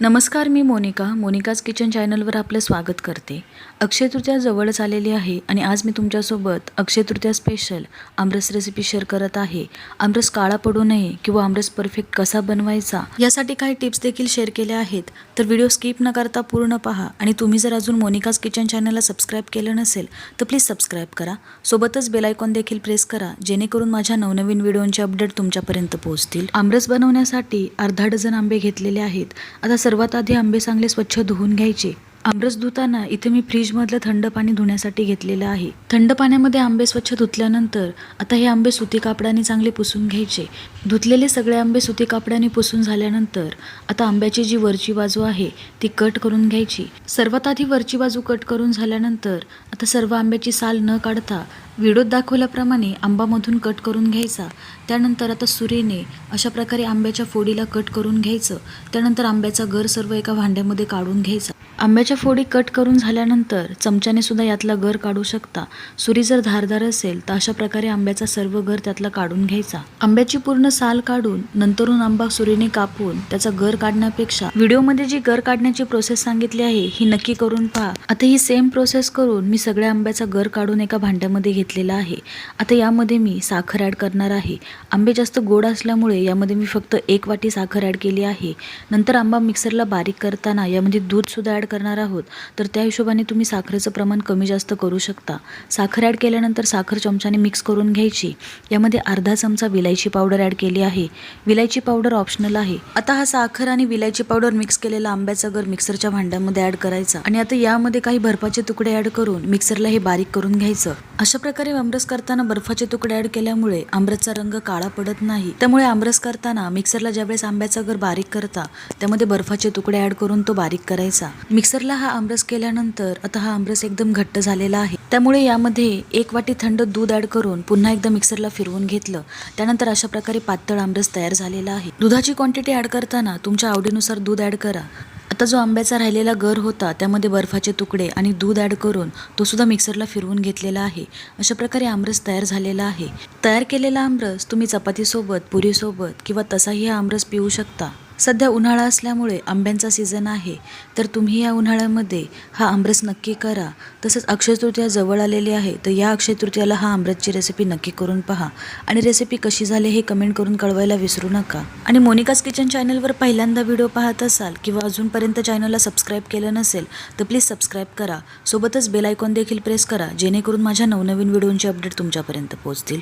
नमस्कार मी Monika. Monika's kitchen चॅनलवर आपलं स्वागत करते. अक्षय तृतीया जवळच आलेली आहे आणि आज मी तुमच्यासोबत Akshaya Tritiya special aamras recipe share करत आहे. आमरस काळा पडू नये किंवा आमरस परफेक्ट कसा बनवायचा यासाठी काही टिप्स देखील शेअर केल्या आहेत. तर व्हिडिओ स्किप न करता पूर्ण पहा आणि तुम्ही जर अजून मोनिकाज किचन चॅनलला सबस्क्राईब केलं नसेल तर प्लीज सबस्क्राईब करा. सोबतच बेलायकॉन देखील प्रेस करा जेणेकरून माझ्या नवनवीन व्हिडिओंचे अपडेट तुमच्यापर्यंत पोहोचतील. आमरस बनवण्यासाठी अर्धा डझन आंबे घेतलेले आहेत. आता सर्वात आधी आंबे चांगले स्वच्छ धुवून घ्यायचे. आमरस धुताना इथे मी फ्रीजमधलं थंड पाणी धुण्यासाठी घेतलेलं आहे. थंड पाण्यामध्ये आंबे स्वच्छ धुतल्यानंतर आता हे आंबे सुती कापडाने चांगले पुसून घ्यायचे. धुतलेले सगळे आंबे सुती कापडाने पुसून झाल्यानंतर आता आंब्याची जी वरची बाजू आहे ती कट करून घ्यायची. सर्वात आधी वरची बाजू कट करून झाल्यानंतर आता सर्व आंब्याची साल न काढता व्हिडिओत दाखवल्याप्रमाणे आंबामधून कट करून घ्यायचा. त्यानंतर आता सुरीने अशा प्रकारे आंब्याच्या फोडीला कट करून घ्यायचं. त्यानंतर आंब्याचा गर सर्व एका भांड्यामध्ये काढून घ्यायचा. आंब्याच्या फोडी कट करून झाल्यानंतर चमच्याने सुद्धा यातला गर काढू शकता. सुरी जर धारदार असेल तर अशा प्रकारे आंब्याचा सर्व गर त्यातला काढून घ्यायचा. आंब्याची पूर्ण साल काढून नंतरून आंबा सुरीने कापून त्याचा गर काढण्यापेक्षा व्हिडिओमध्ये जी गर काढण्याची प्रोसेस सांगितली आहे ही नक्की करून पहा. आता ही सेम प्रोसेस करून मी सगळ्या आंब्याचा गर काढून एका भांड्यामध्ये घेतलेला आहे. आता यामध्ये मी साखर ॲड करणार आहे. आंबे जास्त गोड असल्यामुळे यामध्ये मी फक्त एक वाटी साखर ॲड केली आहे. नंतर आंबा मिक्सरला बारीक करताना यामध्ये दूधसुद्धा ॲड करणार आहोत तर त्या हिशोबाने तुम्ही साखरेचं प्रमाण कमी जास्त करू शकता. साखर ॲड केल्यानंतर साखर चमच्याने मिक्स करून घ्यायची. यामध्ये अर्धा चमचा विलायची पावडर ॲड केली आहे. विलायची पावडर ऑप्शनल आहे. आता हा साखर आणि विलायची पावडर मिक्स केलेला आंब्याचा गर मिक्सरच्या भांड्यामध्ये ॲड करायचा. आणि आता यामध्ये काही बर्फाचे तुकडे ॲड करून मिक्सरला हे बारीक करून घ्यायचं. अशा प्रकारे आमरस करताना बर्फाचे तुकडे ॲड केल्यामुळे आमरसचा रंग काळा पडत नाही. त्यामुळे आमरस करताना मिक्सरला ज्यावेळेस आंब्याचा गर बारीक करता त्यामध्ये बर्फाचे तुकडे ॲड करून तो बारीक करायचा. मिक्सरला हा आमरस केल्यानंतर आता हा आमरस एकदम घट्ट झालेला आहे. त्यामुळे यामध्ये एक वाटी थंड दूध ॲड करून पुन्हा एकदा मिक्सरला फिरवून घेतलं. त्यानंतर अशा प्रकारे पातळ आमरस तयार झालेला आहे. दुधाची क्वांटिटी ॲड करताना तुमच्या आवडीनुसार दूध ॲड करा. आता जो आंब्याचा राहिलेला गर होता त्यामध्ये बर्फाचे तुकडे आणि दूध ॲड करून तो सुद्धा मिक्सरला फिरवून घेतलेला आहे. अशा प्रकारे आमरस तयार झालेला आहे. तयार केलेला आमरस तुम्ही चपातीसोबत पुरीसोबत किंवा तसाही हा आमरस पिऊ शकता. सध्या उन्हाळा असल्यामुळे आंब्यांचा सीझन आहे तर तुम्ही या उन्हाळ्यामध्ये हा आमरस नक्की करा. तसंच अक्षय तृतीया जवळ आलेली आहे तर या अक्षय तृतीयाला हा आमरसची रेसिपी नक्की करून पहा. आणि रेसिपी कशी झाली हे कमेंट करून कळवायला विसरू नका. आणि मोनिकाज किचन चॅनलवर पहिल्यांदा व्हिडिओ पाहत असाल किंवा अजूनपर्यंत चॅनलला सबस्क्राईब केलं नसेल तर प्लीज सबस्क्राईब करा. सोबतच बेल आयकॉन देखील प्रेस करा जेणेकरून माझ्या नवनवीन व्हिडिओंचे अपडेट तुमच्यापर्यंत पोहोचतील.